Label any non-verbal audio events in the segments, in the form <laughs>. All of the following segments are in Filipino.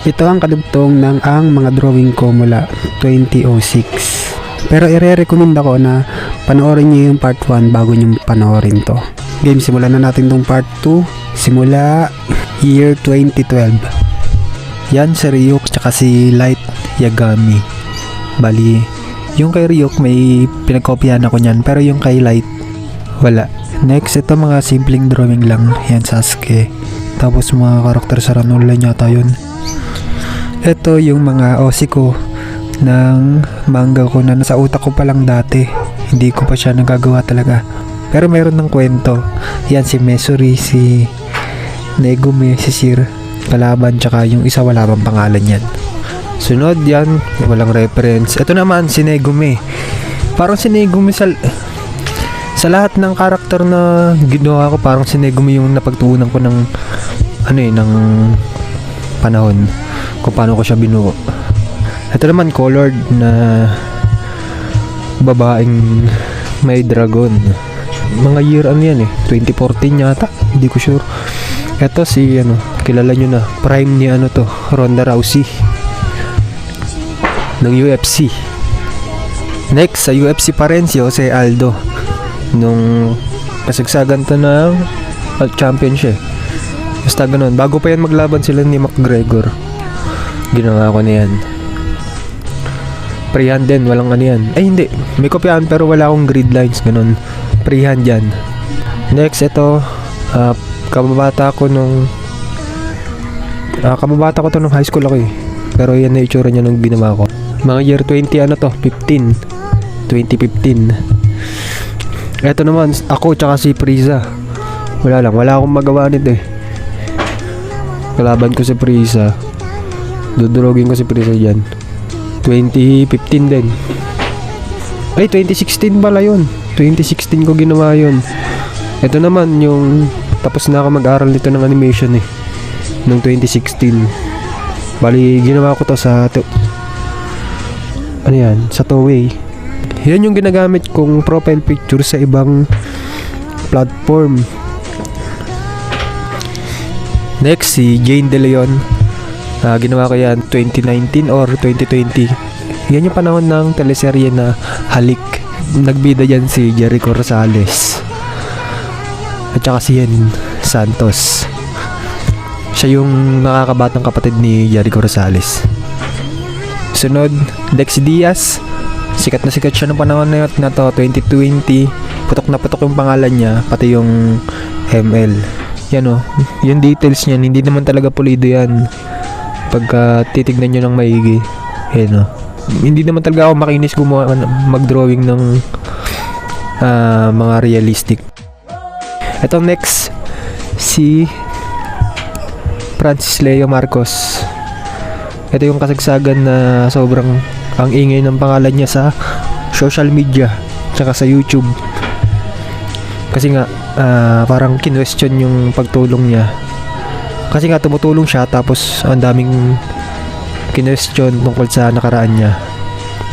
Ito ang kadugtong ng ang mga drawing ko mula 2006. Pero ire-recommend ako na panoorin niyo yung part 1 bago niyo panoorin to. Game, simulan na natin tong part 2. Simula year 2012. Yan si Ryuk tsaka si Light Yagami. Bali, yung kay Ryuk may pinagkopyahan ako niyan pero yung kay Light wala. Next, ito mga simpleng drawing lang. Yan Sasuke. Tapos mga karakter sa Ranula yata yun. Ito yung mga osi ko ng manga ko na nasa utak ko pa lang dati. Hindi ko pa siya nagagawa talaga. Pero meron ng kwento. Yan si Mesuri, si Negumi, si Sir, kalaban, tsaka yung isa wala pang pangalan yan. Sunod yan, walang reference. Ito naman, si Negumi. Parang si Negumi sa... Sa lahat ng karakter na ginawa ko, parang si Negumi yung napagtuunan ko ng... Ano eh, ng panahon. Kung paano ko siya binuo. Ito naman, colored na babaeng may dragon. Mga year ano yan eh, 2014 yata, hindi ko sure. Ito si ano, kilala nyo na, prime ni ano to, Ronda Rousey ng UFC. Next, sa UFC pa rin si Jose Aldo nung kasagsagan to ng Champion siya. Basta ganun, bago pa yan maglaban sila ni McGregor. Ginawa ko na yan. Freehand din, walang ano yan. Ay hindi, may kopyahan pero wala akong grid lines, ganun. Freehand yan. Next, ito, ah, kababata ko nung Ah, kababata ko to nung high school ako eh. Pero yan na itsura niya nung ginawa ko. Mga year 20 ano to, 15. 2015. Eto naman, ako tsaka si Priza. Wala lang, wala akong magawa nito eh. Kalaban ko si Priza. Dudurogin ko si Priza dyan. 2015 din. Ay, 2016 pala yun. 2016 ko ginawa yun. Ito naman yung tapos na ako mag-aral nito ng animation eh. Noong 2016. Bali, ginawa ko to sa to, ano yan, sa Toei. Yan yung ginagamit kong profile picture sa ibang platform. Next, si Jane De Leon. Ah, ginawa ko yan 2019 or 2020. Yan yung panahon ng teleserye na Halik. Nagbida yan si Jericho Rosales. At saka si Yen Santos. Siya yung nakakabatang kapatid ni Jericho Rosales. Sunod, Dex Diaz. Sikat na sikat siya ng panahon na na to, 2020. Putok na putok yung pangalan niya, pati yung ML. Yan o, yung details niyan, hindi naman talaga pulido yan. Pagka titignan nyo ng maigi. Yan o. Hindi naman talaga ako makinis gumawa, mag-drawing ng ah, mga realistic. Ito next, si Francis Leo Marcos. Ito yung kasagsagan na sobrang ang ingay ng pangalan niya sa social media tsaka sa YouTube. Kasi nga ah, parang kinwestiyon yung pagtulong niya. Kasi nga tumutulong siya tapos ang daming kinwestiyon tungkol sa nakaraan niya.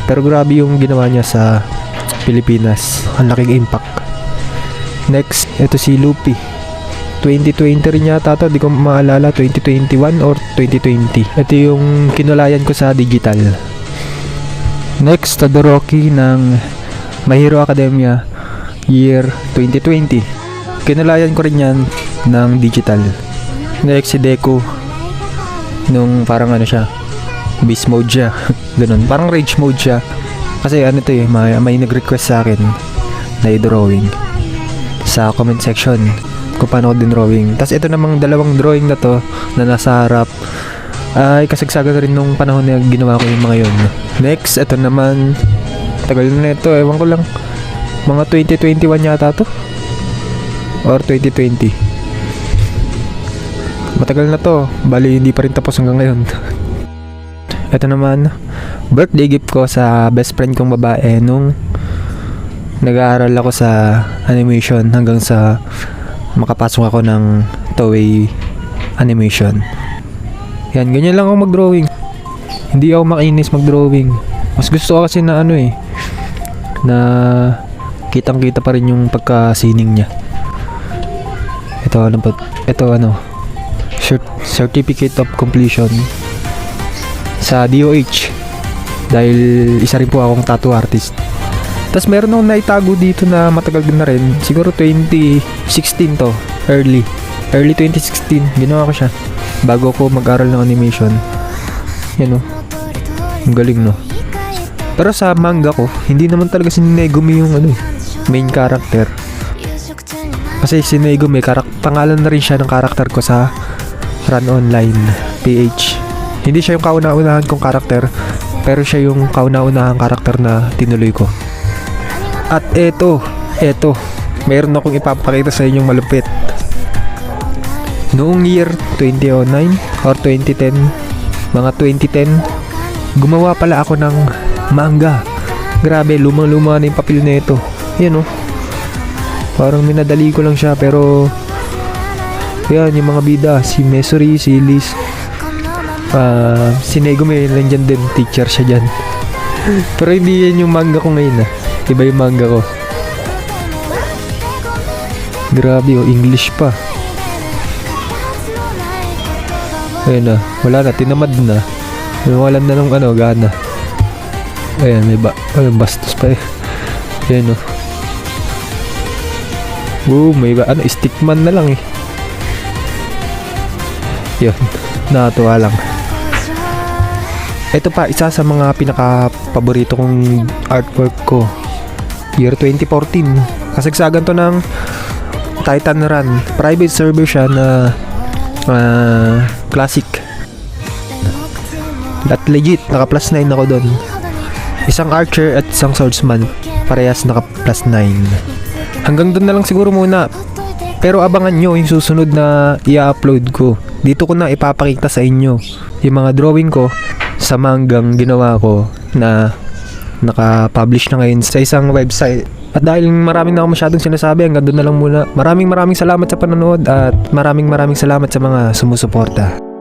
Pero grabe yung ginawa niya sa Pilipinas. Ang laking impact. Next, ito si Lupi. 2020 rin yata to, di ko maalala, 2021 or 2020. Ito yung kinulayan ko sa digital. Next, Todoroki ng My Hero Academia year 2020. Kinulayan ko rin yan ng digital. Next, si Deku. Nung parang ano siya, beast mode siya. <laughs> Ganun, parang rage mode siya. Kasi ano to eh, may, may nag-request sa akin na i-drawing sa comment section kung paano ko din drawing. Tapos ito namang dalawang drawing na to na nasa harap ay kasagsagan rin nung panahon na ginawa ko yung mga yun. Next, ito naman tagal na ito, ewan ko lang mga 2021 yata to or 2020 matagal na to bali hindi pa rin tapos hanggang ngayon <laughs> ito naman birthday gift ko sa best friend kong babae nung nag-aaral ako sa animation hanggang sa makapasok ako ng Toei animation. Yan, ganyan lang ako mag-drawing. Hindi ako makinis mag-drawing. Mas gusto ko kasi na ano eh, na kitang-kita pa rin yung pagka-sining niya. Ito ano ito ano, certificate of completion sa DOH dahil isa rin po akong tattoo artist. Tapos meron akong naitago dito na matagal din na rin. Siguro 2016 to. Early. Early 2016. Ginawa ko siya. Bago ako mag-aral ng animation. Yan o. Ang galing no. Pero sa manga ko, hindi naman talaga si Negumi yung ano, eh, main character. Kasi si Negumi, karak pangalan na rin siya ng karakter ko sa Run Online PH. Hindi siya yung kauna-unahan kong karakter, pero siya yung kauna-unahang karakter na tinuloy ko. At eto, eto, meron akong ipapakita sa inyong malupit. Noong year 2009 or 2010, mga 2010, gumawa pala ako ng manga. Grabe, lumang-luma na yung papel na ito. Yan oh. Parang minadali ko lang siya pero yan yung mga bida, si Mesori, si Liz, ah si Negumi, nandyan din, teacher siya dyan. pero hindi yan yung manga ko ngayon ah. Iba yung manga ko. Grabe oh, English pa. Ayun na, wala na, tinamad na. Nawalan na ng ano, gana. Ayan, may ba, ay, bastos pa eh. Ayan oh. Oo, may ba, ano, stickman na lang eh. Yun, nakatuwa lang. Ito pa, isa sa mga pinaka-paborito kong artwork ko. Year 2014. Kasagsagan to ng Titan Run. Private server siya na ah, classic. At legit, naka plus 9 ako doon. Isang archer at isang swordsman. Parehas naka plus 9. Hanggang doon na lang siguro muna. Pero abangan nyo yung susunod na i-upload ko. Dito ko na ipapakita sa inyo yung mga drawing ko sa manggang ginawa ko na naka-publish na ngayon sa isang website. At dahil maraming na ako masyadong sinasabi, hanggang doon na lang muna. Maraming maraming salamat sa panonood at maraming maraming salamat sa mga sumusuporta.